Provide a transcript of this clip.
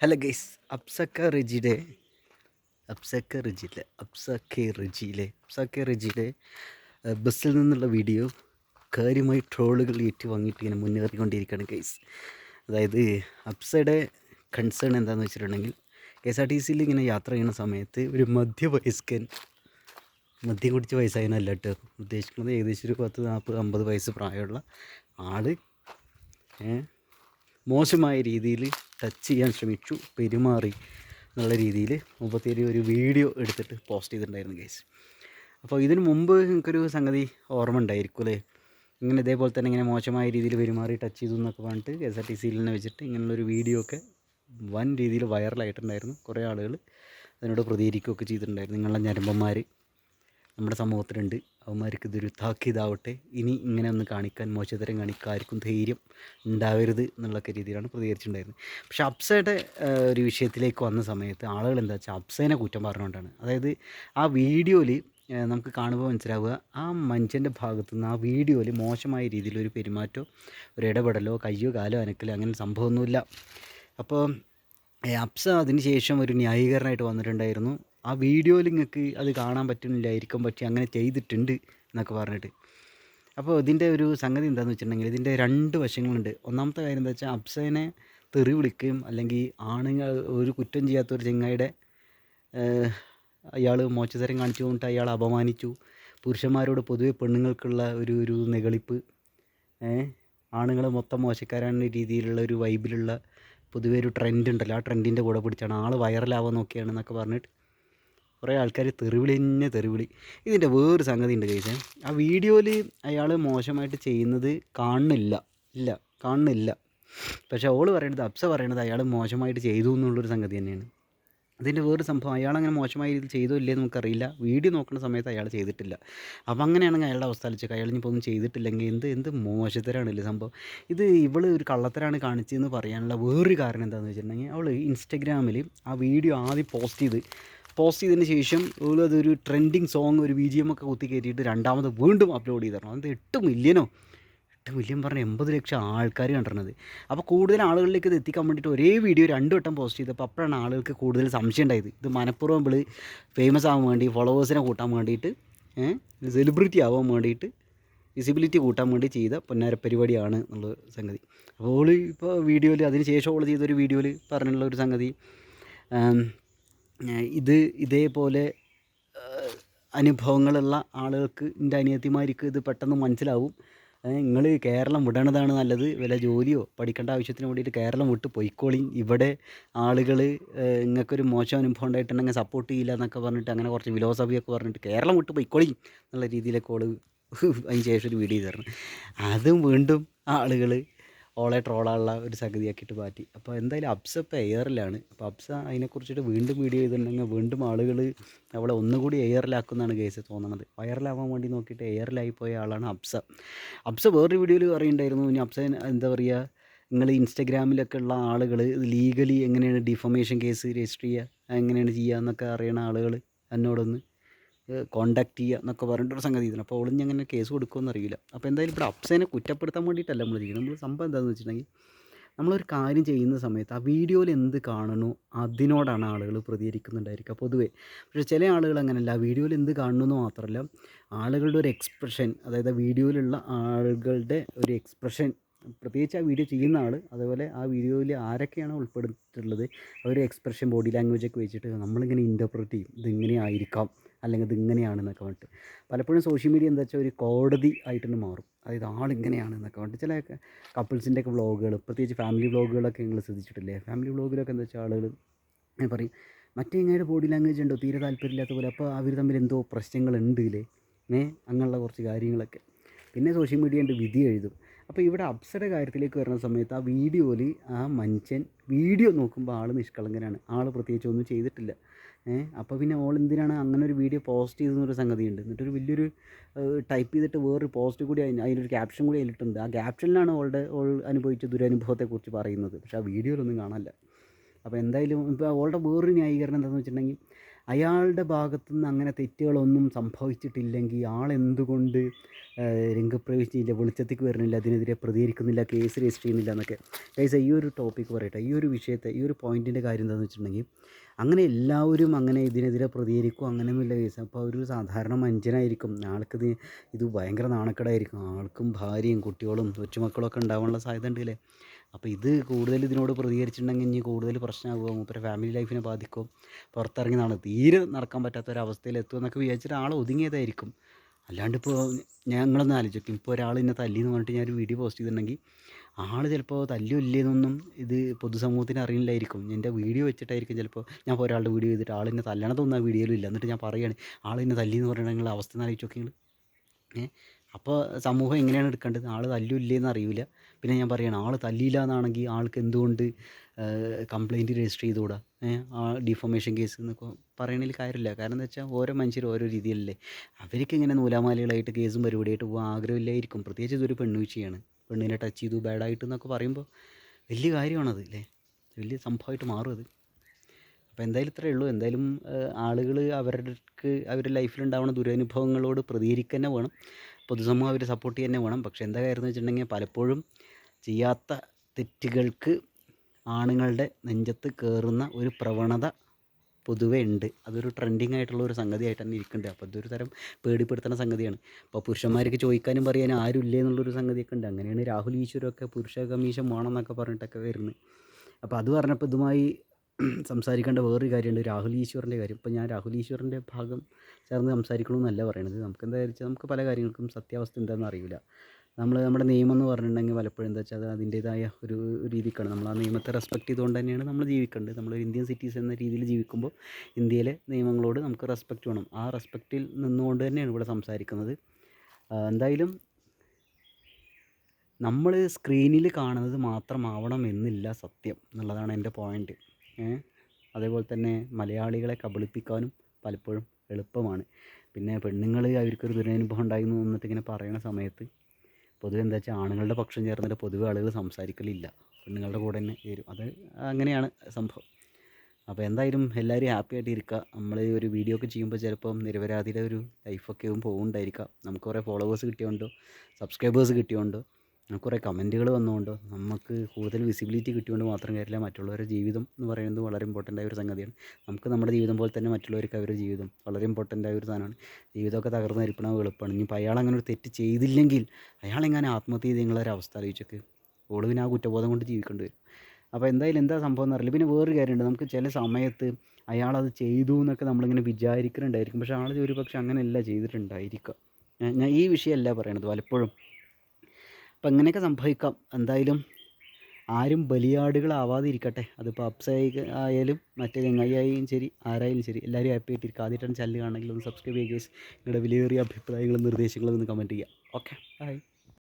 Hello guys അപ്സക്ക റിജിയുടെ അപ്സക്ക റിജിയിലെ അപ്സക്കെ റിജിയിലെ അപ്സക്കെ റിജിയുടെ ബസ്സിൽ നിന്നുള്ള video കാര്യമായി ട്രോളുകൾ ഏറ്റുവാങ്ങിയിട്ട് ഇങ്ങനെ മുന്നേറിക്കൊണ്ടിരിക്കുകയാണ് ഗൈസ്. അതായത് അപ്സയുടെ കൺസേൺ എന്താണെന്ന് വെച്ചിട്ടുണ്ടെങ്കിൽ കെ എസ് ആർ ടി സിയിൽ ഇങ്ങനെ യാത്ര ചെയ്യുന്ന സമയത്ത് ഒരു മധ്യവയസ്കൻ മദ്യം കുടിച്ച് വയസ്സായതിനല്ല കേട്ടോ. ഉദ്ദേശിക്കുന്നത് ഏകദേശം ഒരു പത്ത് നാൽപ്പത് അമ്പത് വയസ്സ് പ്രായമുള്ള ഏ, മോശമായ രീതിയിൽ ടച്ച് ചെയ്യാൻ ശ്രമിച്ചു പെരുമാറി എന്നുള്ള രീതിയിൽ മുപ്പത്തേരി ഒരു വീഡിയോ എടുത്തിട്ട് പോസ്റ്റ് ചെയ്തിട്ടുണ്ടായിരുന്നു ഗൈസ് അപ്പോൾ ഇതിന് മുമ്പ് എനിക്കൊരു സംഗതി ഓർമ്മ ഉണ്ടായിരിക്കും അല്ലേ? ഇങ്ങനെ ഇതേപോലെ തന്നെ ഇങ്ങനെ മോശമായ രീതിയിൽ പെരുമാറി ടച്ച് ചെയ്തു എന്നൊക്കെ പറഞ്ഞിട്ട് കെ എസ് ആർ ടി സിയിൽ നിന്ന് വെച്ചിട്ട് ഇങ്ങനെയുള്ളൊരു വീഡിയോ ഒക്കെ വൻ രീതിയിൽ വൈറലായിട്ടുണ്ടായിരുന്നു കുറേ ആളുകൾ അതിനോട് പ്രതികരിക്കുകയൊക്കെ ചെയ്തിട്ടുണ്ടായിരുന്നു. നിങ്ങളുടെ ഞരമ്പന്മാർ. നമ്മുടെ സമൂഹത്തിലുണ്ട്. അവന്മാർക്ക് ഇതൊരു താക്കീതാവട്ടെ. ഇനി ഇങ്ങനെ ഒന്ന് കാണിക്കാൻ മോശതരം കാണിക്കാൻ ആർക്കും ധൈര്യം ഉണ്ടാവരുത് എന്നുള്ളൊക്കെ രീതിയിലാണ് പ്രതികരിച്ചിട്ടുണ്ടായിരുന്നത്. പക്ഷെ അപ്സയുടെ ഒരു വിഷയത്തിലേക്ക് വന്ന സമയത്ത് ആളുകൾ എന്താ വെച്ചാൽ അപ്സേനെ കുറ്റം പറഞ്ഞുകൊണ്ടാണ്. അതായത് ആ വീഡിയോയിൽ നമുക്ക് കാണുമ്പോൾ മനസ്സിലാവുക ആ മനുഷ്യന്റെ ഭാഗത്തു നിന്ന് ആ വീഡിയോയിൽ മോശമായ രീതിയിലൊരു പെരുമാറ്റമോ ഒരു ഇടപെടലോ കയ്യോ കാലോ അനക്കലോ അങ്ങനെ സംഭവമൊന്നുമില്ല. അപ്പോൾ അപ്സ അതിന് ശേഷം ഒരു ന്യായീകരണമായിട്ട് വന്നിട്ടുണ്ടായിരുന്നു. ആ വീഡിയോയിൽ നിങ്ങൾക്ക് അത് കാണാൻ പറ്റുന്നില്ലായിരിക്കും പറ്റി അങ്ങനെ ചെയ്തിട്ടുണ്ട് എന്നൊക്കെ പറഞ്ഞിട്ട്. അപ്പോൾ ഇതിന്റെ ഒരു സംഗതി എന്താണെന്ന് വെച്ചിട്ടുണ്ടെങ്കിൽ ഇതിന്റെ രണ്ട് വശങ്ങളുണ്ട്. ഒന്നാമത്തെ കാര്യം എന്താ വെച്ചാൽ അപ്സേനെ തെറി വിളിക്കുകയും അല്ലെങ്കിൽ ആണുങ്ങൾ ഒരു കുറ്റം ചെയ്യാത്ത ഒരു ചെങ്ങായിയുടെ അയാൾ മോച്ചതരം കാണിച്ചു കൊണ്ടിട്ട് അയാൾ അപമാനിച്ചു. പുരുഷന്മാരോട് പൊതുവെ പെണ്ണുങ്ങൾക്കുള്ള ഒരു ഒരു നെകളിപ്പ് ആണുങ്ങൾ മൊത്തം മോശക്കാരാണ് രീതിയിലുള്ള ഒരു വൈബിലുള്ള പൊതുവെ ഒരു ട്രെൻഡ് ഉണ്ടല്ലോ. ആ ട്രെൻഡിന്റെ കൂടെ പിടിച്ചാണ് ആൾ വൈറലാവാൻ നോക്കിയാണ് എന്നൊക്കെ പറഞ്ഞിട്ട് കുറേ ആൾക്കാർ തെറിവിളി തന്നെ തെറിവിളി. ഇതിന്റെ വേറൊരു സംഗതി ഉണ്ട് കൈസേ ആ വീഡിയോയിൽ അയാൾ മോശമായിട്ട് ചെയ്യുന്നത് കാണുന്നില്ല. ഇല്ല കാണുന്നില്ല. പക്ഷേ ഓൾ പറയണത് അപ്സ പറയണത് അയാൾ മോശമായിട്ട് ചെയ്തു എന്നുള്ളൊരു സംഗതി തന്നെയാണ്. അതിന്റെ വേറൊരു സംഭവം അയാൾ അങ്ങനെ മോശമായ രീതിയിൽ ചെയ്തോ ഇല്ലേ നമുക്കറിയില്ല. വീഡിയോ നോക്കുന്ന സമയത്ത് അയാൾ ചെയ്തിട്ടില്ല. അപ്പോൾ അങ്ങനെയാണെങ്കിൽ അയാളുടെ അവസ്ഥ ആലോചിച്ചേക്കുക അയാൾ ഇനിയിപ്പോൾ ഒന്നും ചെയ്തിട്ടില്ലെങ്കിൽ എന്ത് എന്ത് മോശത്തരാണല്ലേ സംഭവം? ഇത് ഇവൾ ഒരു കള്ളത്തരാണ് കാണിച്ചതെന്ന് പറയാനുള്ള വേറൊരു കാരണം എന്താണെന്ന് വെച്ചിട്ടുണ്ടെങ്കിൽ അവൾ ഇൻസ്റ്റഗ്രാമിൽ ആ വീഡിയോ ആദ്യം പോസ്റ്റ് ചെയ്ത് പോസ്റ്റ് ചെയ്തതിന് ശേഷം അതൊരു ട്രെൻഡിങ് സോങ് ഒരു ബി ജി എം ഒക്കെ കുത്തി കയറ്റിയിട്ട് രണ്ടാമത് വീണ്ടും അപ്ലോഡ് ചെയ്തിരണം അത് എട്ട് മില്യനോ എട്ട് മില്യൺ പറഞ്ഞ എൺപത് ലക്ഷം ആൾക്കാർ കണ്ടിരുന്നത്. അപ്പോൾ കൂടുതൽ ആളുകളിലേക്ക് ഇത് എത്തിക്കാൻ വേണ്ടിയിട്ട് ഒരേ വീഡിയോ രണ്ട് വട്ടം പോസ്റ്റ് ചെയ്തപ്പോൾ അപ്പോഴാണ് ആളുകൾക്ക് കൂടുതൽ സംശയം ഉണ്ടായത്. ഇത് മനഃപൂർവം ഇവിടെ ഫേമസ് ആവാൻ വേണ്ടി ഫോളോവേഴ്സിനെ കൂട്ടാൻ വേണ്ടിയിട്ട് സെലിബ്രിറ്റി ആവാൻ വേണ്ടിയിട്ട് വിസിബിലിറ്റി കൂട്ടാൻ വേണ്ടി ചെയ്ത പൊന്നാര പരിപാടിയാണ് എന്നുള്ള സംഗതി. അപ്പോൾ ഇപ്പോൾ വീഡിയോയിൽ അതിന് ശേഷം ഓൾ ചെയ്തൊരു വീഡിയോയിൽ പറഞ്ഞുള്ള ഒരു സംഗതി ഇത് ഇതേപോലെ അനുഭവങ്ങളുള്ള ആളുകൾക്ക് എന്റെ അനിയത്തിമാർക്ക് ഇത് പെട്ടെന്ന് മനസ്സിലാവും. നിങ്ങൾ കേരളം വിടണതാണ് നല്ലത്. വല്ല ജോലിയോ പഠിക്കേണ്ട ആവശ്യത്തിന് വേണ്ടിയിട്ട് കേരളം വിട്ട് പൊയ്ക്കോളി. ഇവിടെ ആളുകൾ നിങ്ങൾക്കൊരു മോശം അനുഭവം ഉണ്ടായിട്ടുണ്ടെങ്കിൽ സപ്പോർട്ട് ചെയ്യില്ല എന്നൊക്കെ പറഞ്ഞിട്ട് അങ്ങനെ കുറച്ച് ഫിലോസഫിയൊക്കെ പറഞ്ഞിട്ട് കേരളം വിട്ട് പൊയ്ക്കോളി എന്നുള്ള രീതിയിലൊക്കെ ഓൾ അതിന് ശേഷം ഒരു വീഡിയോ തരണം അതും വീണ്ടും ആളുകൾ ഓളെ ട്രോളാനുള്ള ഒരു സംഗതിയാക്കിയിട്ട് മാറ്റി. അപ്പോൾ എന്തായാലും അബ്സ ഇപ്പോൾ എയറിലാണ് അപ്പോൾ അപ്സ അതിനെക്കുറിച്ചിട്ട് വീണ്ടും വീഡിയോ ചെയ്തിട്ടുണ്ടെങ്കിൽ വീണ്ടും ആളുകൾ അവളെ ഒന്നുകൂടി എയറിലാക്കുമെന്നാണ് കേസ് തോന്നണത്. വൈറലാവാൻ വേണ്ടി നോക്കിയിട്ട് എയറിലായി പോയ ആളാണ് അബ്സ. അബ്സ വേറൊരു വീഡിയോയിൽ പറയുന്നുണ്ടായിരുന്നു. ഇനി അബ്സ എന്താ പറയുക നിങ്ങൾ ഇൻസ്റ്റഗ്രാമിലൊക്കെ ഉള്ള ആളുകൾ ലീഗലി എങ്ങനെയാണ് ഡിഫമേഷൻ കേസ് രജിസ്റ്റർ ചെയ്യുക എങ്ങനെയാണ് ചെയ്യുക എന്നൊക്കെ അറിയണ ആളുകൾ എന്നോടൊന്ന് കോണ്ടാക്ട് ചെയ്യുക എന്നൊക്കെ പറഞ്ഞിട്ടൊരു സംഗതി ഇതിന് അപ്പോൾ ഒളിഞ്ഞ് അങ്ങനെ കേസ് കൊടുക്കുമെന്ന് അറിയില്ല. അപ്പോൾ എന്തായാലും ഇവിടെ അപ്സേനെ കുറ്റപ്പെടുത്താൻ വേണ്ടിയിട്ടല്ല നമ്മൾ ചെയ്യുന്നത്. നമ്മൾ സംഭവം എന്താണെന്ന് വെച്ചിട്ടുണ്ടെങ്കിൽ നമ്മളൊരു കാര്യം ചെയ്യുന്ന സമയത്ത് ആ വീഡിയോയിൽ എന്ത് കാണണോ അതിനോടാണ് ആളുകൾ പ്രതികരിക്കുന്നുണ്ടായിരിക്കുക പൊതുവേ. പക്ഷേ ചില ആളുകൾ അങ്ങനെയല്ല ആ വീഡിയോയിൽ എന്ത് കാണുന്നു എന്ന് മാത്രമല്ല ആളുകളുടെ ഒരു എക്സ്പ്രഷൻ അതായത് വീഡിയോയിലുള്ള ആളുകളുടെ ഒരു എക്സ്പ്രഷൻ പ്രത്യേകിച്ച് ആ വീഡിയോ ചെയ്യുന്ന ആൾ അതുപോലെ ആ വീഡിയോയിൽ ആരൊക്കെയാണ് ഉൾപ്പെടുത്തിയിട്ടുള്ളത് അവർ എക്സ്പ്രഷൻ ബോഡി ലാംഗ്വേജ് ഒക്കെ വെച്ചിട്ട് നമ്മളിങ്ങനെ ഇന്റർപ്രറ്റ് ചെയ്യും. ഇതിങ്ങനെ ആയിരിക്കാം. അല്ലെങ്കിൽ ഇത് ഇങ്ങനെയാണെന്നൊക്കെ പറഞ്ഞിട്ട്. പലപ്പോഴും സോഷ്യൽ മീഡിയ എന്താ വെച്ചാൽ ഒരു കോടതി ആയിട്ടുണ്ട് മാറും. അതായത് ആളിങ്ങനെയാണ് എന്നൊക്കെ പറഞ്ഞിട്ട് ചില കപ്പിൾസിന്റെ ഒക്കെ വ്ളോഗുകൾ പ്രത്യേകിച്ച് ഫാമിലി വ്ളോഗുകളൊക്കെ നിങ്ങൾ ശ്രദ്ധിച്ചിട്ടില്ലേ? ഫാമിലി വ്ളോഗിലൊക്കെ എന്താ വെച്ചാൽ ആളുകൾ ഞാൻ പറയും മറ്റേ ഇങ്ങയുടെ ബോഡി ലാംഗ്വേജ് ഉണ്ടോ? തീരെ താല്പര്യമില്ലാത്ത പോലെ. അപ്പോൾ അവർ തമ്മിൽ എന്തോ പ്രശ്നങ്ങളുണ്ട് ഇല്ലേ ഏ? അങ്ങനെയുള്ള കുറച്ച് കാര്യങ്ങളൊക്കെ. പിന്നെ സോഷ്യൽ മീഡിയ ഉണ്ട് വിധി എഴുതും. അപ്പോൾ ഇവിടെ അപ്സര കാര്യത്തിലേക്ക് വരുന്ന സമയത്ത് ആ വീഡിയോയിൽ ആ മനുഷ്യൻ വീഡിയോ നോക്കുമ്പോൾ ആൾ നിഷ്കളങ്കനാണ്. ആൾ പ്രത്യേകിച്ച് ഒന്നും ചെയ്തിട്ടില്ല. അപ്പോൾ പിന്നെ ഓൾ എന്തിനാണ് അങ്ങനെ ഒരു വീഡിയോ പോസ്റ്റ് ചെയ്തെന്നൊരു സംഗതിയുണ്ട്. എന്നിട്ടൊരു വലിയൊരു ടൈപ്പ് ചെയ്തിട്ട് വേറൊരു പോസ്റ്റ് കൂടി അതിന് അതിനൊരു ക്യാപ്ഷൻ കൂടി അതിലിട്ടുണ്ട് ആ ക്യാപ്ഷനിലാണ് ഓളുടെ ഓൾ അനുഭവിച്ച ദുരനുഭവത്തെക്കുറിച്ച് പറയുന്നത്. പക്ഷേ ആ വീഡിയോയിലൊന്നും കാണാനില്ല. അപ്പോൾ എന്തായാലും ഇപ്പോൾ ഓളുടെ വേറൊരു ന്യായീകരണം എന്താണെന്ന് വെച്ചിട്ടുണ്ടെങ്കിൽ അയാളുടെ ഭാഗത്തു നിന്ന് അങ്ങനെ തെറ്റുകളൊന്നും സംഭവിച്ചിട്ടില്ലെങ്കിൽ ആളെന്തുകൊണ്ട് രംഗപ്രവേശിച്ചില്ല വെളിച്ചത്തേക്ക് വരുന്നില്ല അതിനെതിരെ പ്രതികരിക്കുന്നില്ല കേസ് രജിസ്റ്റർ ചെയ്യുന്നില്ല എന്നൊക്കെ. കൈസ് ഈ ഒരു ടോപ്പിക്ക് പറയട്ടെ. ഈ ഒരു വിഷയത്തെ ഈ ഒരു പോയിന്റിന്റെ കാര്യം എന്താണെന്ന് വെച്ചിട്ടുണ്ടെങ്കിൽ അങ്ങനെ എല്ലാവരും അങ്ങനെ ഇതിനെതിരെ പ്രതികരിക്കും അങ്ങനെയൊന്നുമില്ല കേസ്. അപ്പോൾ ഒരു സാധാരണ മനുഷ്യനായിരിക്കും. ആൾക്കിത് ഇത് ഭയങ്കര നാണക്കേടായിരിക്കും. ആൾക്കും ഭാര്യയും കുട്ടികളും കൊച്ചുമക്കളൊക്കെ ഉണ്ടാവാനുള്ള സാധ്യത ഉണ്ടല്ലേ അപ്പോൾ ഇത് കൂടുതൽ ഇതിനോട് പ്രതികരിച്ചിട്ടുണ്ടെങ്കിൽ ഇനി കൂടുതൽ പ്രശ്നമാകുമോ മൂപ്പരെ ഫാമിലി ലൈഫിനെ ബാധിക്കും. പുറത്തിറങ്ങി തീരെ നടക്കാൻ പറ്റാത്ത ഒരു എത്തുമെന്നൊക്കെ വിചാരിച്ചിട്ട് ആൾ ഒതുങ്ങിയതായിരിക്കും അല്ലാണ്ട് ഇപ്പോൾ ഞങ്ങളൊന്ന് ആലോചിക്കും. ഇപ്പോൾ ഒരാൾ എന്നെ തല്ലി എന്ന് പറഞ്ഞിട്ട് ഞാനൊരു വീഡിയോ പോസ്റ്റ് ചെയ്തിട്ടുണ്ടെങ്കിൽ ആൾ ചിലപ്പോൾ തല്ലില്ലയെന്നൊന്നും ഇത് പൊതുസമൂഹത്തിന് അറിയില്ലായിരിക്കും. എന്റെ വീഡിയോ വെച്ചിട്ടായിരിക്കും ചിലപ്പോൾ ഞാൻ ഇപ്പോൾ ഒരാളുടെ വീഡിയോ ചെയ്തിട്ട് ആൾ എന്നെ തല്ലണതൊന്നും ആ വീഡിയോയിലും ഇല്ല. എന്നിട്ട് ഞാൻ പറയുകയാണ് ആൾ എന്നെ തല്ലി എന്ന് പറഞ്ഞിട്ടുണ്ടെങ്കിൽ അവസ്ഥ എന്ന് ആലോചിച്ച് നോക്കിയെങ്കിൽ ഏഹ് അപ്പോൾ സമൂഹം എങ്ങനെയാണ് എടുക്കേണ്ടത്? ആൾ തല്ലില്ലെന്ന് അറിയില്ല പിന്നെ ഞാൻ പറയുകയാണ് ആൾ തല്ലിയില്ല എന്നാണെങ്കിൽ ആൾക്ക് എന്തുകൊണ്ട് കംപ്ലയിന്റ് രജിസ്റ്റർ ചെയ്തുകൂടാ? ആ ഡിഫോമേഷൻ കേസ് എന്നൊക്കെ പറയണതിൽ കാര്യമില്ല. കാരണം എന്താ വെച്ചാൽ ഓരോ മനുഷ്യർ ഓരോ രീതിയിലല്ലേ. അവർക്ക് ഇങ്ങനെ നൂലാമാലകളായിട്ട് കേസും പരിപാടിയായിട്ട് പോകാൻ ആഗ്രഹമില്ലായിരിക്കും. പ്രത്യേകിച്ച് ഇതൊരു പെണ്ണുവീഴ്ചയാണ് പെണ്ണിനെ ടച്ച് ചെയ്തു ബാഡായിട്ട് എന്നൊക്കെ പറയുമ്പോൾ വലിയ കാര്യമാണത് അല്ലേ വലിയ സംഭവമായിട്ട് മാറും അത്. അപ്പോൾ എന്തായാലും ഇത്രയേ ഉള്ളൂ. എന്തായാലും ആളുകൾ അവർക്ക് അവരുടെ ലൈഫിലുണ്ടാവുന്ന ദുരനുഭവങ്ങളോട് പ്രതികരിക്കുക തന്നെ വേണം. പൊതുസമൂഹം അവരെ സപ്പോർട്ട് ചെയ്യുക തന്നെ വേണം. പക്ഷേ എന്താ കാര്യം എന്ന് വെച്ചിട്ടുണ്ടെങ്കിൽ പലപ്പോഴും ചെയ്യാത്ത തെറ്റുകൾക്ക് ആണുങ്ങളുടെ നെഞ്ചത്ത് കയറുന്ന ഒരു പ്രവണത പൊതുവേ ഉണ്ട്. അതൊരു ട്രെൻഡിങ് ആയിട്ടുള്ള ഒരു സംഗതിയായിട്ട് തന്നെ ഇരിക്കുന്നുണ്ട്. അപ്പോൾ ഇതൊരു തരം പേടിപ്പെടുത്തുന്ന സംഗതിയാണ്. അപ്പോൾ പുരുഷന്മാർക്ക് ചോദിക്കാനും പറയാനും ആരും ഇല്ലേ എന്നുള്ളൊരു സംഗതിയൊക്കെ ഉണ്ട്. അങ്ങനെയാണ് രാഹുൽ ഈശ്വരൊക്കെ പുരുഷ കമ്മീഷൻ വേണമെന്നൊക്കെ പറഞ്ഞിട്ടൊക്കെ വരുന്നത്. അപ്പോൾ അത് പറഞ്ഞപ്പോൾ ഇതുമായി സംസാരിക്കേണ്ട വേറൊരു കാര്യമുണ്ട്. രാഹുൽ ഈശ്വറിന്റെ കാര്യം. ഇപ്പോൾ ഞാൻ രാഹുൽ ഈശ്വറിന്റെ ഭാഗം ചേർന്ന് സംസാരിക്കണമെന്നല്ല പറയണത്. നമുക്ക് എന്താ വെച്ചാൽ നമുക്ക് പല കാര്യങ്ങൾക്കും സത്യാവസ്ഥ എന്താണെന്ന് അറിയില്ല. നമ്മൾ നമ്മുടെ നിയമം എന്ന് പറഞ്ഞിട്ടുണ്ടെങ്കിൽ പലപ്പോഴും എന്താ വെച്ചാൽ അത് അതിന്റേതായ ഒരു രീതിക്കാണ്. നമ്മൾ ആ നിയമത്തെ റെസ്പെക്ട് ചെയ്തുകൊണ്ട് തന്നെയാണ് നമ്മൾ ജീവിക്കേണ്ടത്. നമ്മൾ ഇന്ത്യൻ സിറ്റീസ് എന്ന രീതിയിൽ ജീവിക്കുമ്പോൾ ഇന്ത്യയിലെ നിയമങ്ങളോട് നമുക്ക് റെസ്പെക്റ്റ് വേണം. ആ റെസ്പെക്റ്റിൽ നിന്നുകൊണ്ട് തന്നെയാണ് ഇവിടെ സംസാരിക്കുന്നത്. എന്തായാലും നമ്മൾ സ്ക്രീനിൽ കാണുന്നത് മാത്രമാവണം എന്നില്ല സത്യം എന്നുള്ളതാണ് എന്റെ പോയിന്റ് അതേപോലെ തന്നെ മലയാളികളെ കബളിപ്പിക്കാനും പലപ്പോഴും എളുപ്പമാണ്. പിന്നെ പെണ്ണുങ്ങൾ അവർക്കൊരു ദുരനുഭവം ഉണ്ടായി എന്ന് വന്നിട്ട് ഇങ്ങനെ പറയുന്ന സമയത്ത് പൊതുവെ എന്താ വെച്ചാൽ ആണുങ്ങളുടെ പക്ഷം ചേർന്നിട്ട് പൊതുവെ ആളുകൾ സംസാരിക്കലില്ല. പെണ്ണുങ്ങളുടെ കൂടെ തന്നെ വരും. അത് അങ്ങനെയാണ് സംഭവം. അപ്പോൾ എന്തായാലും എല്ലാവരും ഹാപ്പി ആയിട്ട് ഇരിക്കുക. നമ്മൾ ഒരു വീഡിയോ ഒക്കെ ചെയ്യുമ്പോൾ ചിലപ്പം നിരപരാധിയുടെ ഒരു ലൈഫൊക്കെ പോകുന്നുണ്ടായിരിക്കാം നമുക്ക് കുറേ ഫോളോവേഴ്സ് കിട്ടിയോണ്ടോ? സബ്സ്ക്രൈബേഴ്സ് കിട്ടിയോണ്ടോ? കുറേ കമന്റുകൾ വന്നുകൊണ്ട് നമുക്ക് കൂടുതൽ വിസിബിലിറ്റി കിട്ടിയോണ്ട് മാത്രം കാര്യമില്ല മറ്റുള്ളവരുടെ ജീവിതം എന്ന് പറയുന്നത് വളരെ ഇമ്പോർട്ടന്റ് ആയ ഒരു സംഗതിയാണ്. നമുക്ക് നമ്മുടെ ജീവിതം പോലെ തന്നെ മറ്റുള്ളവർക്ക് അവരുടെ ജീവിതം വളരെ ഇമ്പോർട്ടന്റ് ആയ ഒരു സാധനമാണ്. ജീവിതമൊക്കെ തകർന്ന് ഇരിപ്പണ എളുപ്പമാണ് ഇനിയിപ്പോൾ അയാൾ അങ്ങനെ ഒരു തെറ്റ് ചെയ്തില്ലെങ്കിൽ അയാളെങ്ങനെ ആത്മഹത്യ ചെയ്ത് ഒരു അവസ്ഥ ഓളു പിന്നെ ആ കുറ്റബോധം കൊണ്ട് ജീവിക്കേണ്ടി വരും. അപ്പോൾ എന്തായാലും എന്താ സംഭവം എന്നറിയില്ല പിന്നെ വേറൊരു കാര്യമുണ്ട്. നമുക്ക് ചില സമയത്ത് അയാളത് ചെയ്തു എന്നൊക്കെ നമ്മളിങ്ങനെ വിചാരിക്കുന്നുണ്ടായിരിക്കും പക്ഷേ ആൾ ഒരു പക്ഷേ അങ്ങനെയല്ല ചെയ്തിട്ടുണ്ടായിരിക്കുക. ഞാൻ ഈ വിഷയമല്ല പറയണത്. പലപ്പോഴും അപ്പം ഇങ്ങനെയൊക്കെ സംഭവിക്കാം. എന്തായാലും ആരും ബലിയാടുകളാവാതിരിക്കട്ടെ. അതിപ്പോൾ അപ്സായി ആയാലും മറ്റേ ചങ്ങായി ശരി ആരായാലും ശരി എല്ലാവരും ഹാപ്പി ആയിട്ടിരിക്കുക. ആദ്യമായിട്ടാണ് ചാനൽ കാണണമെങ്കിൽ ഒന്ന് സബ്സ്ക്രൈബ് ചെയ്യുക നിങ്ങളുടെ വിലയേറിയ അഭിപ്രായങ്ങളും നിർദ്ദേശങ്ങളും ഒന്ന് കമന്റ് ചെയ്യുക. Okay bye